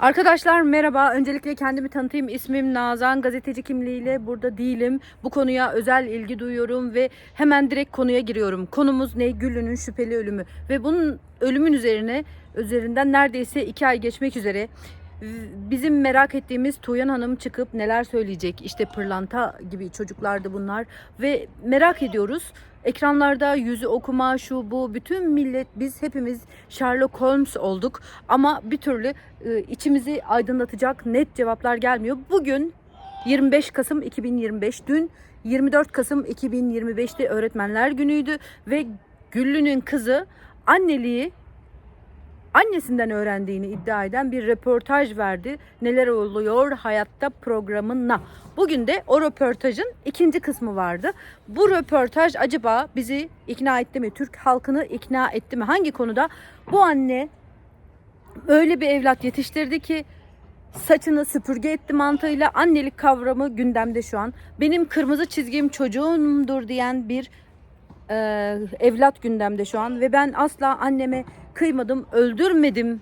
Arkadaşlar merhaba. Öncelikle kendimi tanıtayım. İsmim Nazan. Gazeteci kimliğiyle burada değilim. Bu konuya özel ilgi duyuyorum ve hemen direkt konuya giriyorum. Konumuz ne? Güllü'nün şüpheli ölümü. Ve bunun ölümün üzerine üzerinden neredeyse iki ay geçmek üzere bizim merak ettiğimiz Tuğyan Hanım çıkıp neler söyleyecek? İşte pırlanta gibi çocuklardı bunlar ve merak ediyoruz. Ekranlarda yüzü okuma şu bu bütün millet biz hepimiz Sherlock Holmes olduk ama bir türlü e, içimizi aydınlatacak net cevaplar gelmiyor. Bugün 25 Kasım 2025 dün 24 Kasım 2025'te öğretmenler günüydü ve Güllü'nün kızı anneliği annesinden öğrendiğini iddia eden bir röportaj verdi. Neler oluyor hayatta programına. Bugün de o röportajın ikinci kısmı vardı. Bu röportaj acaba bizi ikna etti mi? Türk halkını ikna etti mi? Hangi konuda? Bu anne öyle bir evlat yetiştirdi ki saçını süpürge etti mantığıyla annelik kavramı gündemde şu an. Benim kırmızı çizgim çocuğumdur diyen bir e, evlat gündemde şu an ve ben asla anneme kıymadım, öldürmedim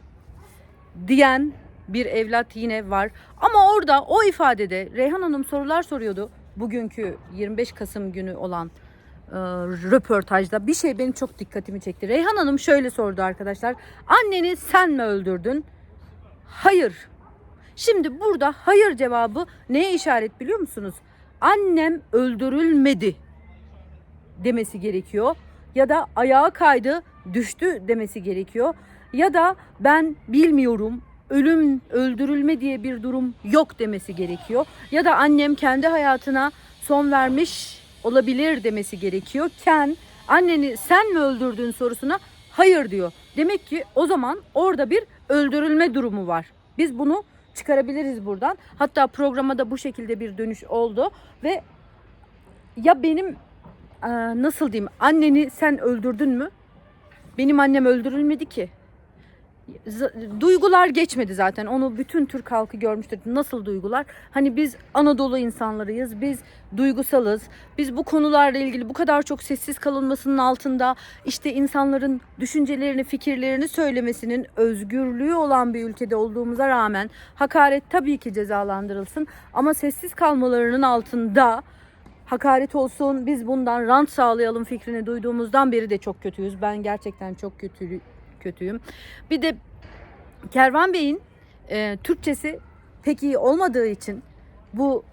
diyen bir evlat yine var. Ama orada o ifadede Reyhan Hanım sorular soruyordu. Bugünkü 25 Kasım günü olan e, röportajda bir şey benim çok dikkatimi çekti. Reyhan Hanım şöyle sordu arkadaşlar. Anneni sen mi öldürdün? Hayır. Şimdi burada hayır cevabı neye işaret biliyor musunuz? Annem öldürülmedi demesi gerekiyor. Ya da ayağa kaydı, düştü demesi gerekiyor. Ya da ben bilmiyorum, ölüm, öldürülme diye bir durum yok demesi gerekiyor. Ya da annem kendi hayatına son vermiş olabilir demesi gerekiyorken anneni sen mi öldürdün sorusuna hayır diyor. Demek ki o zaman orada bir öldürülme durumu var. Biz bunu çıkarabiliriz buradan. Hatta programa da bu şekilde bir dönüş oldu ve ya benim nasıl diyeyim anneni sen öldürdün mü? Benim annem öldürülmedi ki. Duygular geçmedi zaten. Onu bütün Türk halkı görmüştür. Nasıl duygular? Hani biz Anadolu insanlarıyız. Biz duygusalız. Biz bu konularla ilgili bu kadar çok sessiz kalınmasının altında işte insanların düşüncelerini, fikirlerini söylemesinin özgürlüğü olan bir ülkede olduğumuza rağmen hakaret tabii ki cezalandırılsın ama sessiz kalmalarının altında hakaret olsun biz bundan rant sağlayalım fikrini duyduğumuzdan beri de çok kötüyüz. Ben gerçekten çok kötü kötüyüm. Bir de Kervan Bey'in e, Türkçesi pek iyi olmadığı için bu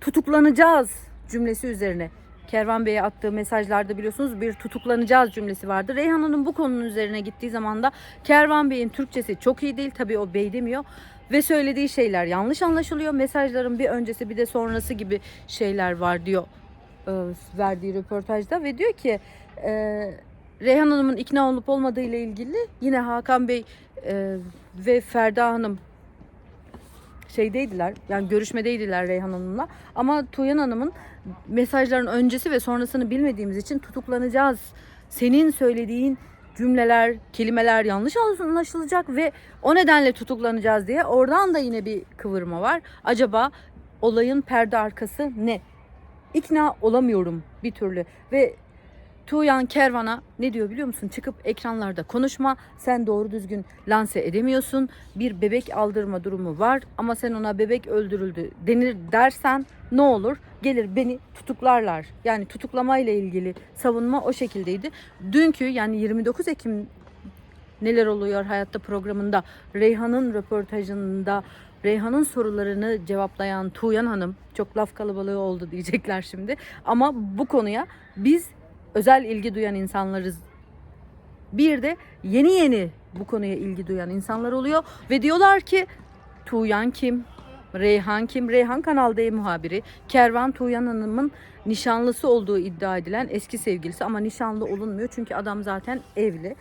tutuklanacağız cümlesi üzerine Kervan Bey'e attığı mesajlarda biliyorsunuz bir tutuklanacağız cümlesi vardı. Reyhan Hanım bu konunun üzerine gittiği zaman da Kervan Bey'in Türkçesi çok iyi değil. Tabii o bey demiyor. Ve söylediği şeyler yanlış anlaşılıyor. Mesajların bir öncesi bir de sonrası gibi şeyler var diyor e, verdiği röportajda. Ve diyor ki e, Reyhan Hanım'ın ikna olup olmadığı ile ilgili yine Hakan Bey e, ve Ferda Hanım şeydeydiler yani görüşmedeydiler Reyhan Hanım'la ama Tuğyan Hanım'ın mesajların öncesi ve sonrasını bilmediğimiz için tutuklanacağız. Senin söylediğin cümleler, kelimeler yanlış anlaşılacak ve o nedenle tutuklanacağız diye oradan da yine bir kıvırma var. Acaba olayın perde arkası ne? İkna olamıyorum bir türlü ve Tuğyan Kervan'a ne diyor biliyor musun? Çıkıp ekranlarda konuşma. Sen doğru düzgün lanse edemiyorsun. Bir bebek aldırma durumu var ama sen ona bebek öldürüldü denir dersen ne olur? Gelir beni tutuklarlar. Yani tutuklama ile ilgili savunma o şekildeydi. Dünkü yani 29 Ekim neler oluyor hayatta programında Reyhan'ın röportajında Reyhan'ın sorularını cevaplayan Tuğyan Hanım çok laf kalabalığı oldu diyecekler şimdi. Ama bu konuya biz özel ilgi duyan insanlarız. Bir de yeni yeni bu konuya ilgi duyan insanlar oluyor ve diyorlar ki Tuğyan kim? Reyhan kim? Reyhan Kanal D muhabiri. Kervan Tuğyan Hanım'ın nişanlısı olduğu iddia edilen eski sevgilisi ama nişanlı olunmuyor çünkü adam zaten evli.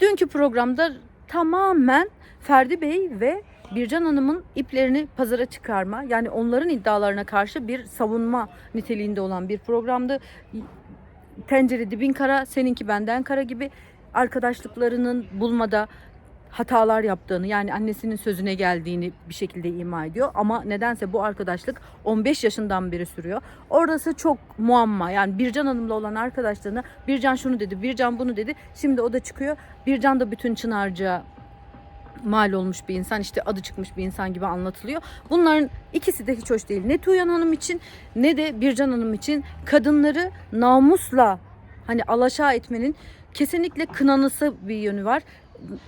Dünkü programda tamamen Ferdi Bey ve Bircan Hanım'ın iplerini pazara çıkarma yani onların iddialarına karşı bir savunma niteliğinde olan bir programdı tencere dibin kara, seninki benden kara gibi arkadaşlıklarının bulmada hatalar yaptığını yani annesinin sözüne geldiğini bir şekilde ima ediyor. Ama nedense bu arkadaşlık 15 yaşından beri sürüyor. Orası çok muamma. Yani Bircan Hanım'la olan arkadaşlığına Bircan şunu dedi, Bircan bunu dedi. Şimdi o da çıkıyor. Bircan da bütün Çınarcığa mal olmuş bir insan işte adı çıkmış bir insan gibi anlatılıyor. Bunların ikisi de hiç hoş değil. Ne Tuğyan Hanım için ne de Bircan Hanım için kadınları namusla hani alaşağı etmenin kesinlikle kınanısı bir yönü var.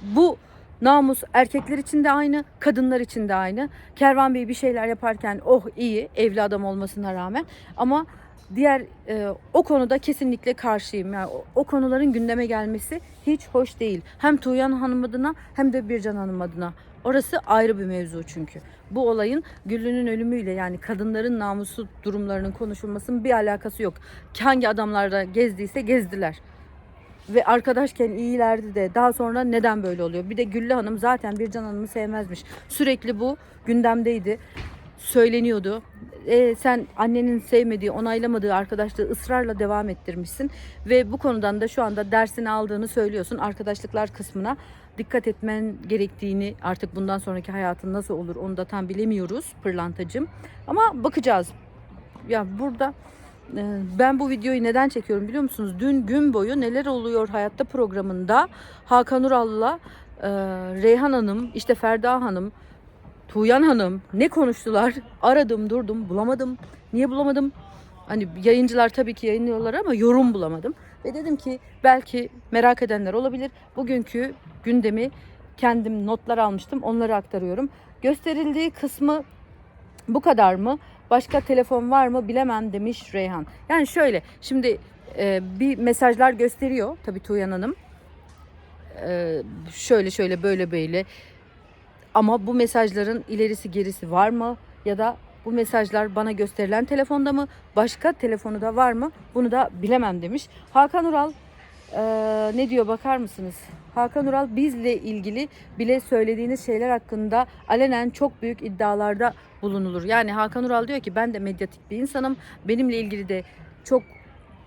Bu namus erkekler için de aynı, kadınlar için de aynı. Kervan Bey bir şeyler yaparken oh iyi evli adam olmasına rağmen ama diğer e, o konuda kesinlikle karşıyım. Yani o, o konuların gündeme gelmesi hiç hoş değil. Hem Tuğyan Hanım adına hem de Bircan Hanım adına. Orası ayrı bir mevzu çünkü. Bu olayın Güllü'nün ölümüyle yani kadınların namusu durumlarının konuşulmasının bir alakası yok. Hangi adamlarda gezdiyse gezdiler. Ve arkadaşken iyilerdi de daha sonra neden böyle oluyor? Bir de Güllü Hanım zaten Bircan Hanım'ı sevmezmiş. Sürekli bu gündemdeydi. Söyleniyordu. E, sen annenin sevmediği, onaylamadığı arkadaşlığı ısrarla devam ettirmişsin. Ve bu konudan da şu anda dersini aldığını söylüyorsun. Arkadaşlıklar kısmına dikkat etmen gerektiğini artık bundan sonraki hayatın nasıl olur onu da tam bilemiyoruz pırlantacım. Ama bakacağız. Ya burada e, ben bu videoyu neden çekiyorum biliyor musunuz? Dün gün boyu neler oluyor hayatta programında Hakan Ural'la e, Reyhan Hanım, işte Ferda Hanım, Tuğyan Hanım ne konuştular? Aradım durdum bulamadım. Niye bulamadım? Hani yayıncılar tabii ki yayınlıyorlar ama yorum bulamadım. Ve dedim ki belki merak edenler olabilir. Bugünkü gündemi kendim notlar almıştım. Onları aktarıyorum. Gösterildiği kısmı bu kadar mı? Başka telefon var mı bilemem demiş Reyhan. Yani şöyle şimdi e, bir mesajlar gösteriyor tabii Tuğyan Hanım. E, şöyle şöyle böyle böyle. Ama bu mesajların ilerisi gerisi var mı? Ya da bu mesajlar bana gösterilen telefonda mı? Başka telefonu da var mı? Bunu da bilemem demiş. Hakan Ural e, ne diyor bakar mısınız? Hakan Ural bizle ilgili bile söylediğiniz şeyler hakkında alenen çok büyük iddialarda bulunulur. Yani Hakan Ural diyor ki ben de medyatik bir insanım. Benimle ilgili de çok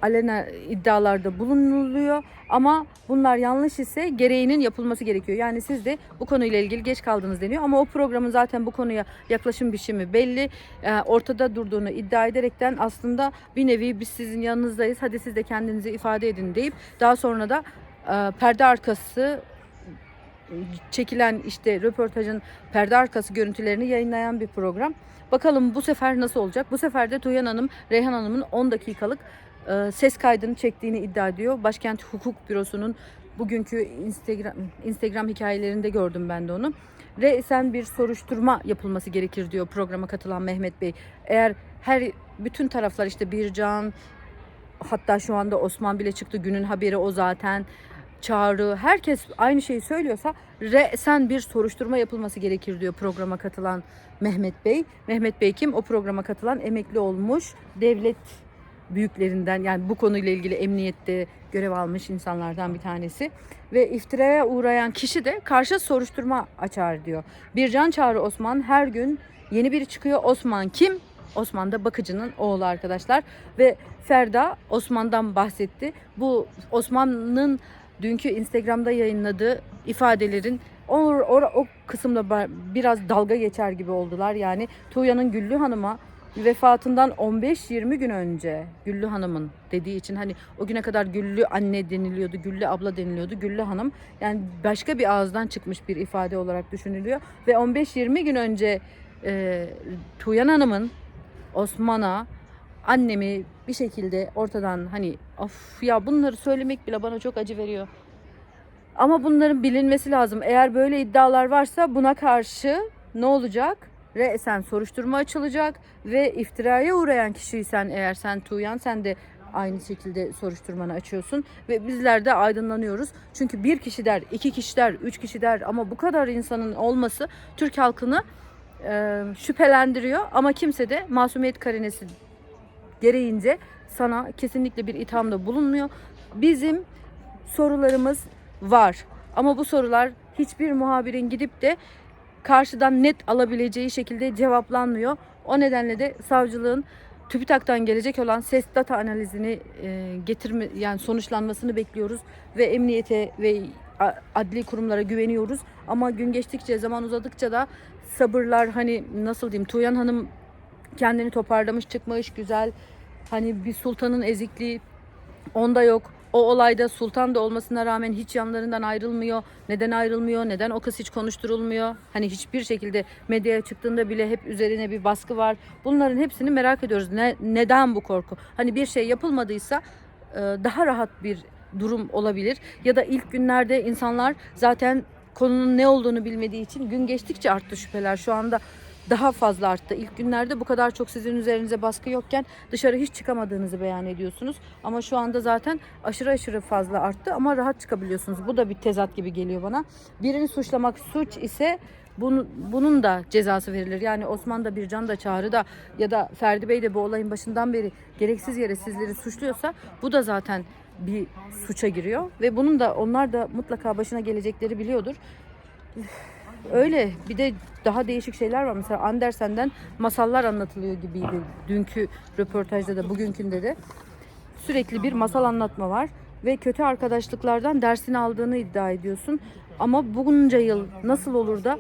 alenen iddialarda bulunuluyor ama bunlar yanlış ise gereğinin yapılması gerekiyor. Yani siz de bu konuyla ilgili geç kaldınız deniyor ama o programın zaten bu konuya yaklaşım biçimi belli. Ee, ortada durduğunu iddia ederekten aslında bir nevi biz sizin yanınızdayız. Hadi siz de kendinizi ifade edin deyip daha sonra da e, perde arkası çekilen işte röportajın perde arkası görüntülerini yayınlayan bir program. Bakalım bu sefer nasıl olacak? Bu sefer de Tuğyan Hanım, Reyhan Hanım'ın 10 dakikalık e, ses kaydını çektiğini iddia ediyor. Başkent Hukuk Bürosu'nun bugünkü Instagram Instagram hikayelerinde gördüm ben de onu. Resen bir soruşturma yapılması gerekir diyor programa katılan Mehmet Bey. Eğer her bütün taraflar işte Bircan hatta şu anda Osman bile çıktı günün haberi o zaten çağrı herkes aynı şeyi söylüyorsa resen bir soruşturma yapılması gerekir diyor programa katılan Mehmet Bey. Mehmet Bey kim? O programa katılan emekli olmuş devlet büyüklerinden yani bu konuyla ilgili emniyette görev almış insanlardan bir tanesi ve iftiraya uğrayan kişi de karşı soruşturma açar diyor. Bircan Çağrı Osman her gün yeni biri çıkıyor. Osman kim? Osman da bakıcının oğlu arkadaşlar ve Ferda Osman'dan bahsetti. Bu Osman'ın dünkü Instagram'da yayınladığı ifadelerin o, o, o kısımda biraz dalga geçer gibi oldular. Yani Tuğya'nın Güllü Hanım'a vefatından 15-20 gün önce Güllü Hanım'ın dediği için hani o güne kadar Güllü anne deniliyordu, Güllü abla deniliyordu. Güllü Hanım yani başka bir ağızdan çıkmış bir ifade olarak düşünülüyor ve 15-20 gün önce e, Tuğyan Hanım'ın Osman'a annemi bir şekilde ortadan hani of ya bunları söylemek bile bana çok acı veriyor. Ama bunların bilinmesi lazım. Eğer böyle iddialar varsa buna karşı ne olacak? Resen soruşturma açılacak ve iftiraya uğrayan kişiysen eğer sen Tuğyan sen de aynı şekilde soruşturmanı açıyorsun ve bizler de aydınlanıyoruz. Çünkü bir kişi der, iki kişi der, üç kişi der ama bu kadar insanın olması Türk halkını e, şüphelendiriyor ama kimse de masumiyet karinesi gereğince sana kesinlikle bir ithamda bulunmuyor. Bizim sorularımız var. Ama bu sorular hiçbir muhabirin gidip de karşıdan net alabileceği şekilde cevaplanmıyor. O nedenle de savcılığın TÜBİTAK'tan gelecek olan ses data analizini e, getirme yani sonuçlanmasını bekliyoruz ve emniyete ve adli kurumlara güveniyoruz. Ama gün geçtikçe zaman uzadıkça da sabırlar hani nasıl diyeyim Tuğyan Hanım kendini toparlamış çıkmış güzel hani bir sultanın ezikliği onda yok. O olayda sultan da olmasına rağmen hiç yanlarından ayrılmıyor. Neden ayrılmıyor? Neden o kız hiç konuşturulmuyor? Hani hiçbir şekilde medyaya çıktığında bile hep üzerine bir baskı var. Bunların hepsini merak ediyoruz. Ne, neden bu korku? Hani bir şey yapılmadıysa e, daha rahat bir durum olabilir. Ya da ilk günlerde insanlar zaten konunun ne olduğunu bilmediği için gün geçtikçe arttı şüpheler. Şu anda daha fazla arttı. İlk günlerde bu kadar çok sizin üzerinize baskı yokken dışarı hiç çıkamadığınızı beyan ediyorsunuz. Ama şu anda zaten aşırı aşırı fazla arttı ama rahat çıkabiliyorsunuz. Bu da bir tezat gibi geliyor bana. Birini suçlamak suç ise bunu, bunun da cezası verilir. Yani Osman da Bircan da Çağrı da ya da Ferdi Bey de bu olayın başından beri gereksiz yere sizleri suçluyorsa bu da zaten bir suça giriyor ve bunun da onlar da mutlaka başına gelecekleri biliyordur. Öyle bir de daha değişik şeyler var. Mesela Andersen'den masallar anlatılıyor gibiydi. Dünkü röportajda da bugünkünde de sürekli bir masal anlatma var ve kötü arkadaşlıklardan dersini aldığını iddia ediyorsun. Ama bunca yıl nasıl olur da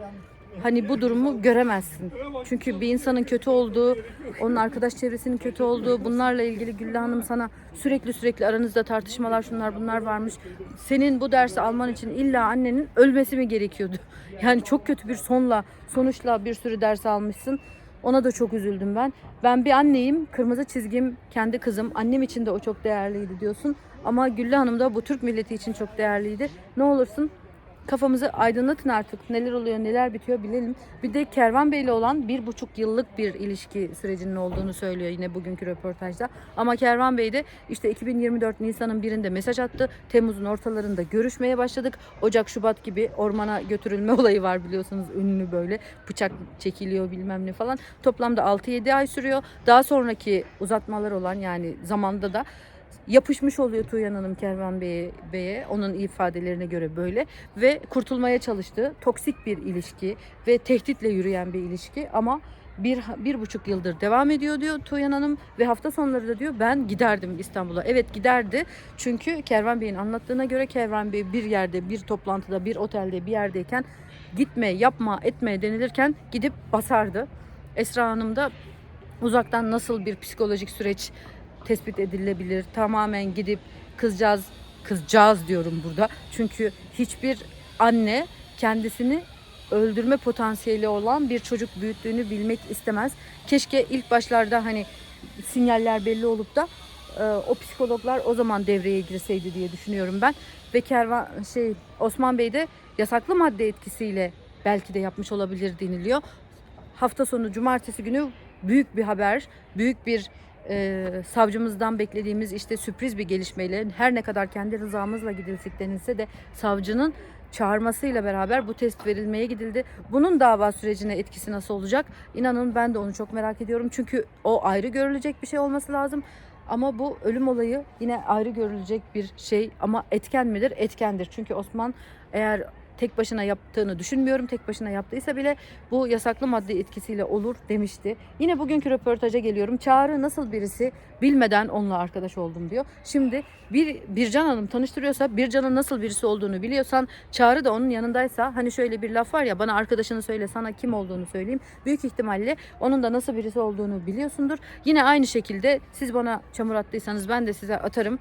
hani bu durumu göremezsin. Çünkü bir insanın kötü olduğu, onun arkadaş çevresinin kötü olduğu, bunlarla ilgili Güllü Hanım sana sürekli sürekli aranızda tartışmalar şunlar bunlar varmış. Senin bu dersi alman için illa annenin ölmesi mi gerekiyordu? Yani çok kötü bir sonla, sonuçla bir sürü ders almışsın. Ona da çok üzüldüm ben. Ben bir anneyim. Kırmızı çizgim kendi kızım. Annem için de o çok değerliydi diyorsun. Ama Güllü Hanım da bu Türk milleti için çok değerliydi. Ne olursun kafamızı aydınlatın artık. Neler oluyor, neler bitiyor bilelim. Bir de Kervan Bey'le olan bir buçuk yıllık bir ilişki sürecinin olduğunu söylüyor yine bugünkü röportajda. Ama Kervan Bey de işte 2024 Nisan'ın birinde mesaj attı. Temmuz'un ortalarında görüşmeye başladık. Ocak, Şubat gibi ormana götürülme olayı var biliyorsunuz ünlü böyle. Bıçak çekiliyor bilmem ne falan. Toplamda 6-7 ay sürüyor. Daha sonraki uzatmalar olan yani zamanda da yapışmış oluyor Tuğyan Hanım Kervan Bey'e, Bey'e onun ifadelerine göre böyle ve kurtulmaya çalıştı. Toksik bir ilişki ve tehditle yürüyen bir ilişki ama bir, bir buçuk yıldır devam ediyor diyor Tuğyan Hanım ve hafta sonları da diyor ben giderdim İstanbul'a. Evet giderdi çünkü Kervan Bey'in anlattığına göre Kervan Bey bir yerde bir toplantıda bir otelde bir yerdeyken gitme yapma etme denilirken gidip basardı. Esra Hanım da uzaktan nasıl bir psikolojik süreç tespit edilebilir. Tamamen gidip kızcağız, kızcağız diyorum burada. Çünkü hiçbir anne kendisini öldürme potansiyeli olan bir çocuk büyüttüğünü bilmek istemez. Keşke ilk başlarda hani sinyaller belli olup da e, o psikologlar o zaman devreye girseydi diye düşünüyorum ben. Ve Kervan şey Osman Bey de yasaklı madde etkisiyle belki de yapmış olabilir deniliyor. Hafta sonu cumartesi günü büyük bir haber, büyük bir e, savcımızdan beklediğimiz işte sürpriz bir gelişmeyle her ne kadar kendi rızamızla gidilsek denilse de savcının çağırmasıyla beraber bu test verilmeye gidildi. Bunun dava sürecine etkisi nasıl olacak? İnanın ben de onu çok merak ediyorum. Çünkü o ayrı görülecek bir şey olması lazım. Ama bu ölüm olayı yine ayrı görülecek bir şey ama etken midir? Etkendir. Çünkü Osman eğer tek başına yaptığını düşünmüyorum. Tek başına yaptıysa bile bu yasaklı madde etkisiyle olur demişti. Yine bugünkü röportaja geliyorum. Çağrı nasıl birisi bilmeden onunla arkadaş oldum diyor. Şimdi bir Bircan Hanım tanıştırıyorsa Bircan'ın nasıl birisi olduğunu biliyorsan Çağrı da onun yanındaysa hani şöyle bir laf var ya bana arkadaşını söyle sana kim olduğunu söyleyeyim. Büyük ihtimalle onun da nasıl birisi olduğunu biliyorsundur. Yine aynı şekilde siz bana çamur attıysanız ben de size atarım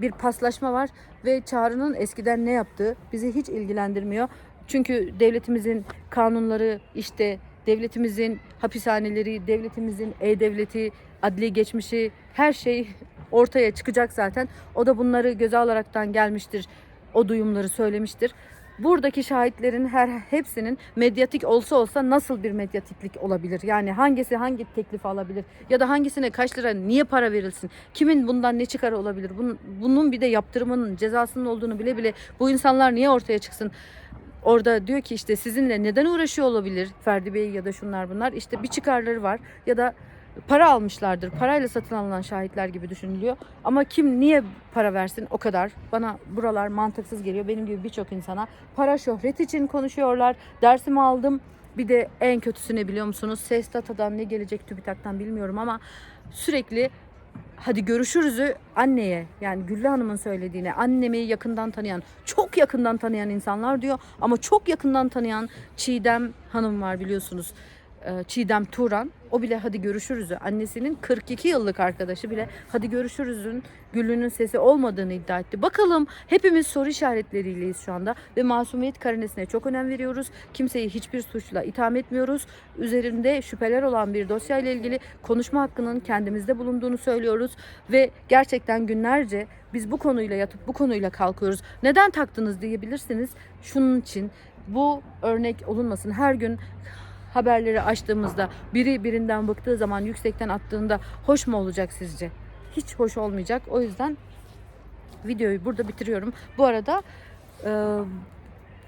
bir paslaşma var ve Çağrı'nın eskiden ne yaptığı bizi hiç ilgilendirmiyor. Çünkü devletimizin kanunları işte devletimizin hapishaneleri, devletimizin e-devleti, adli geçmişi her şey ortaya çıkacak zaten. O da bunları göze alaraktan gelmiştir. O duyumları söylemiştir. Buradaki şahitlerin her hepsinin medyatik olsa olsa nasıl bir medyatiklik olabilir? Yani hangisi hangi teklifi alabilir? Ya da hangisine kaç lira niye para verilsin? Kimin bundan ne çıkarı olabilir? Bunun, bunun bir de yaptırımının cezasının olduğunu bile bile bu insanlar niye ortaya çıksın? Orada diyor ki işte sizinle neden uğraşıyor olabilir Ferdi Bey ya da şunlar bunlar. İşte bir çıkarları var ya da para almışlardır. Parayla satın alınan şahitler gibi düşünülüyor. Ama kim niye para versin o kadar? Bana buralar mantıksız geliyor. Benim gibi birçok insana para şöhret için konuşuyorlar. Dersimi aldım. Bir de en kötüsü ne biliyor musunuz? Ses datadan ne gelecek TÜBİTAK'tan bilmiyorum ama sürekli hadi görüşürüzü anneye yani Güllü Hanım'ın söylediğine annemi yakından tanıyan çok yakından tanıyan insanlar diyor ama çok yakından tanıyan Çiğdem Hanım var biliyorsunuz Çiğdem Turan o bile hadi görüşürüz'ü annesinin 42 yıllık arkadaşı bile hadi görüşürüz'ün Güllü'nün sesi olmadığını iddia etti. Bakalım hepimiz soru işaretleriyiz şu anda ve masumiyet karinesine çok önem veriyoruz. Kimseyi hiçbir suçla itham etmiyoruz. Üzerinde şüpheler olan bir dosya ile ilgili konuşma hakkının kendimizde bulunduğunu söylüyoruz ve gerçekten günlerce biz bu konuyla yatıp bu konuyla kalkıyoruz. Neden taktınız diyebilirsiniz. Şunun için bu örnek olunmasın. Her gün haberleri açtığımızda biri birinden bıktığı zaman yüksekten attığında hoş mu olacak sizce? Hiç hoş olmayacak. O yüzden videoyu burada bitiriyorum. Bu arada e,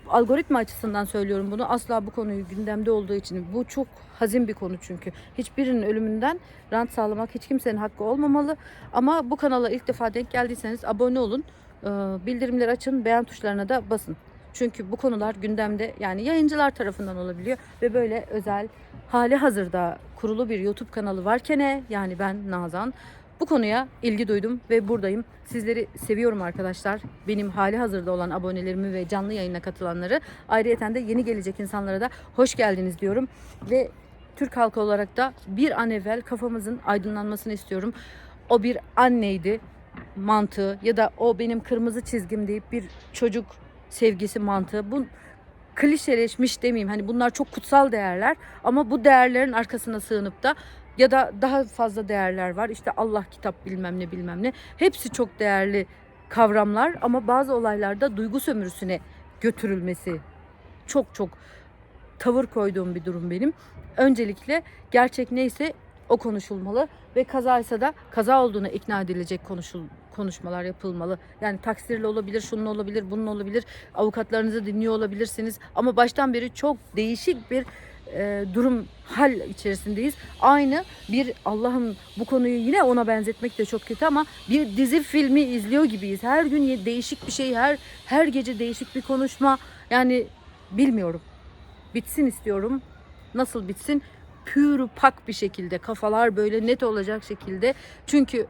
algoritma açısından söylüyorum bunu. Asla bu konuyu gündemde olduğu için. Bu çok hazin bir konu çünkü. Hiçbirinin ölümünden rant sağlamak hiç kimsenin hakkı olmamalı. Ama bu kanala ilk defa denk geldiyseniz abone olun. E, bildirimleri açın. Beğen tuşlarına da basın. Çünkü bu konular gündemde yani yayıncılar tarafından olabiliyor ve böyle özel hali hazırda kurulu bir YouTube kanalı varken yani ben Nazan bu konuya ilgi duydum ve buradayım. Sizleri seviyorum arkadaşlar. Benim hali hazırda olan abonelerimi ve canlı yayına katılanları ayrıyeten de yeni gelecek insanlara da hoş geldiniz diyorum. Ve Türk halkı olarak da bir an evvel kafamızın aydınlanmasını istiyorum. O bir anneydi mantığı ya da o benim kırmızı çizgim deyip bir çocuk sevgisi mantığı. Bu klişeleşmiş demeyeyim. Hani bunlar çok kutsal değerler ama bu değerlerin arkasına sığınıp da ya da daha fazla değerler var. İşte Allah kitap bilmem ne bilmem ne. Hepsi çok değerli kavramlar ama bazı olaylarda duygu sömürüsüne götürülmesi çok çok tavır koyduğum bir durum benim. Öncelikle gerçek neyse o konuşulmalı ve kazaysa da kaza olduğuna ikna edilecek konuşul konuşmalar yapılmalı. Yani taksirli olabilir, şunun olabilir, bunun olabilir. Avukatlarınızı dinliyor olabilirsiniz. Ama baştan beri çok değişik bir e, durum hal içerisindeyiz. Aynı bir Allah'ım bu konuyu yine ona benzetmek de çok kötü ama bir dizi filmi izliyor gibiyiz. Her gün değişik bir şey, her her gece değişik bir konuşma. Yani bilmiyorum. Bitsin istiyorum. Nasıl bitsin? Pür pak bir şekilde kafalar böyle net olacak şekilde. Çünkü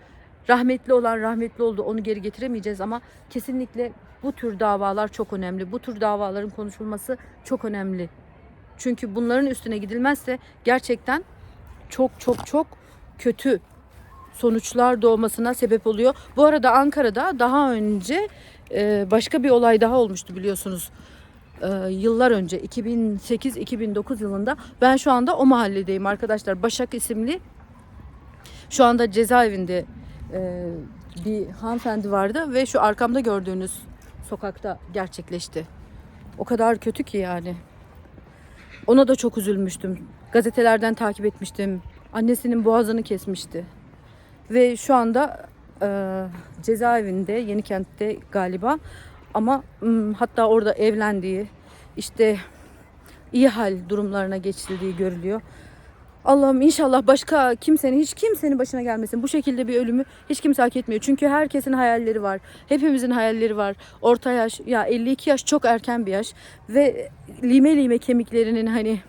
rahmetli olan rahmetli oldu onu geri getiremeyeceğiz ama kesinlikle bu tür davalar çok önemli. Bu tür davaların konuşulması çok önemli. Çünkü bunların üstüne gidilmezse gerçekten çok çok çok kötü sonuçlar doğmasına sebep oluyor. Bu arada Ankara'da daha önce başka bir olay daha olmuştu biliyorsunuz. E, yıllar önce 2008-2009 yılında ben şu anda o mahalledeyim arkadaşlar. Başak isimli şu anda cezaevinde e, bir hanımefendi vardı ve şu arkamda gördüğünüz sokakta gerçekleşti. O kadar kötü ki yani. Ona da çok üzülmüştüm. Gazetelerden takip etmiştim. Annesinin boğazını kesmişti. Ve şu anda e, cezaevinde Yenikent'te galiba ama hatta orada evlendiği işte iyi hal durumlarına geçildiği görülüyor. Allah'ım inşallah başka kimsenin hiç kimsenin başına gelmesin. Bu şekilde bir ölümü hiç kimse hak etmiyor. Çünkü herkesin hayalleri var. Hepimizin hayalleri var. Orta yaş ya 52 yaş çok erken bir yaş ve lime lime kemiklerinin hani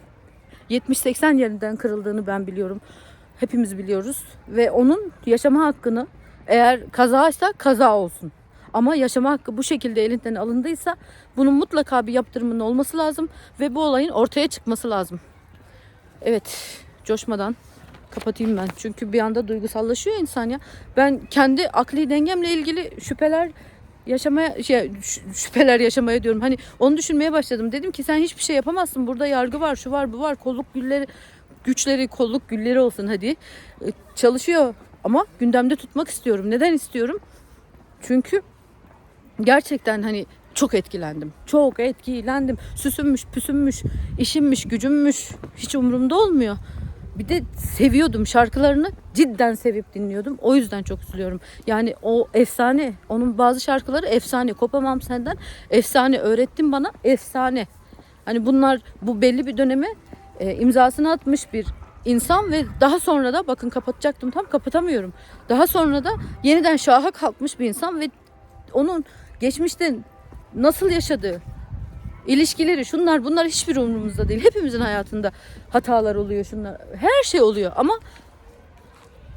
70-80 yerinden kırıldığını ben biliyorum. Hepimiz biliyoruz ve onun yaşama hakkını eğer kazaysa kaza olsun. Ama yaşama hakkı bu şekilde elinden alındıysa bunun mutlaka bir yaptırımının olması lazım ve bu olayın ortaya çıkması lazım. Evet, coşmadan kapatayım ben. Çünkü bir anda duygusallaşıyor insan ya. Ben kendi akli dengemle ilgili şüpheler yaşamaya şey şüpheler yaşamaya diyorum. Hani onu düşünmeye başladım. Dedim ki sen hiçbir şey yapamazsın. Burada yargı var, şu var, bu var. Kolluk gülleri güçleri, kolluk gülleri olsun hadi. Çalışıyor ama gündemde tutmak istiyorum. Neden istiyorum? Çünkü gerçekten hani çok etkilendim. Çok etkilendim. Süsünmüş, püsünmüş, işimmiş, gücümmüş. Hiç umurumda olmuyor. Bir de seviyordum şarkılarını. Cidden sevip dinliyordum. O yüzden çok üzülüyorum. Yani o efsane. Onun bazı şarkıları efsane. Kopamam senden. Efsane. Öğrettin bana. Efsane. Hani bunlar bu belli bir döneme e, imzasını atmış bir insan ve daha sonra da bakın kapatacaktım tam kapatamıyorum. Daha sonra da yeniden şaha kalkmış bir insan ve onun geçmişte nasıl yaşadığı, ilişkileri, şunlar bunlar hiçbir umurumuzda değil. Hepimizin hayatında hatalar oluyor, şunlar. Her şey oluyor ama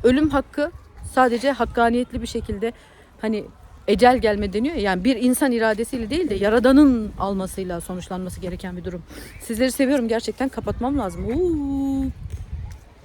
ölüm hakkı sadece hakkaniyetli bir şekilde hani ecel gelme deniyor ya, yani bir insan iradesiyle değil de yaradanın almasıyla sonuçlanması gereken bir durum. Sizleri seviyorum gerçekten kapatmam lazım. Uuu.